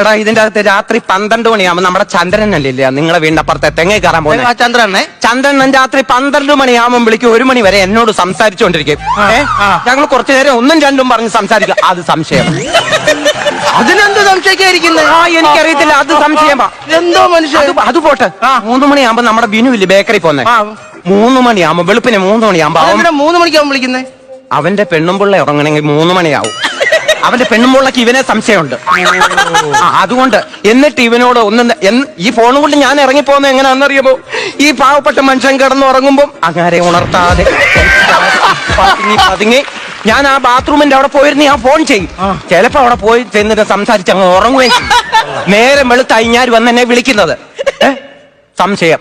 എടാ ഇതിന്റെ അകത്ത് രാത്രി പന്ത്രണ്ട് മണിയാകുമ്പോ നമ്മുടെ ചന്ദ്രനല്ലേ നിങ്ങളെ വീടിനപ്പുറത്തെ തെങ്ങേ കയറാൻ പോകുന്നത് ചന്ദ്രനെ. ചന്ദ്രൻ രാത്രി പന്ത്രണ്ട് മണിയാകുമ്പോൾ വിളിക്കും. ഒരു മണി വരെ എന്നോട് സംസാരിച്ചുകൊണ്ടിരിക്കും ഞങ്ങൾ കുറച്ചു നേരം ഒന്നും രണ്ടും പറഞ്ഞ് സംസാരിക്കും. അത് സംശയം. അതിനെന്ത് സംശയിക്കാതിരിക്കുന്നത് ആ എനിക്കറിയത്തില്ല. അത് സംശയമാ എന്തോ അത് പോട്ടെ. മൂന്ന് മണിയാകുമ്പോ നമ്മുടെ ബിനു ഇല്ലേ ബേക്കറി പോന്നെ. മൂന്ന് മണിയാകുമ്പോ വെളുപ്പിന് മൂന്ന് മണിയാകുമ്പോ മൂന്ന് മണിക്കാകുമ്പോ വിളിക്കുന്നത് അവന്റെ പെണ്ണും പെണ്ണുമ്പിള്ള ഉറങ്ങണമെങ്കിൽ മൂന്ന് മണിയാവും. അവന്റെ പെണ്ണുമ്പിള്ളക്ക് ഇവനെ സംശയമുണ്ട്. ആ, അതുകൊണ്ട് എന്നിട്ട് ഇവനോട് ഒന്നും എന്ന് ഈ ഫോൺ കൊണ്ട് ഞാൻ ഇറങ്ങിപ്പോകുന്നത് എങ്ങനെയാണെന്നറിയുമോ ഈ പാവപ്പെട്ട മനുഷ്യൻ കിടന്ന് ഉറങ്ങുമ്പോൾ അങ്ങനെ ഉണർത്താതെ പതുങ്ങി പതുങ്ങി ഞാൻ ആ ബാത്റൂമിന്റെ അവിടെ പോയിരുന്ന് ഞാൻ ഫോൺ ചെയ്യും. ചിലപ്പോ അവിടെ പോയി ചെന്നിട്ട് സംസാരിച്ച് അങ്ങ് ഉറങ്ങുകയും ചെയ്യും. നേരം വെളുത്ത് അയിഞ്ഞാൽ വന്ന് എന്നെ വിളിക്കുന്നത്. ഏ? സംശയം.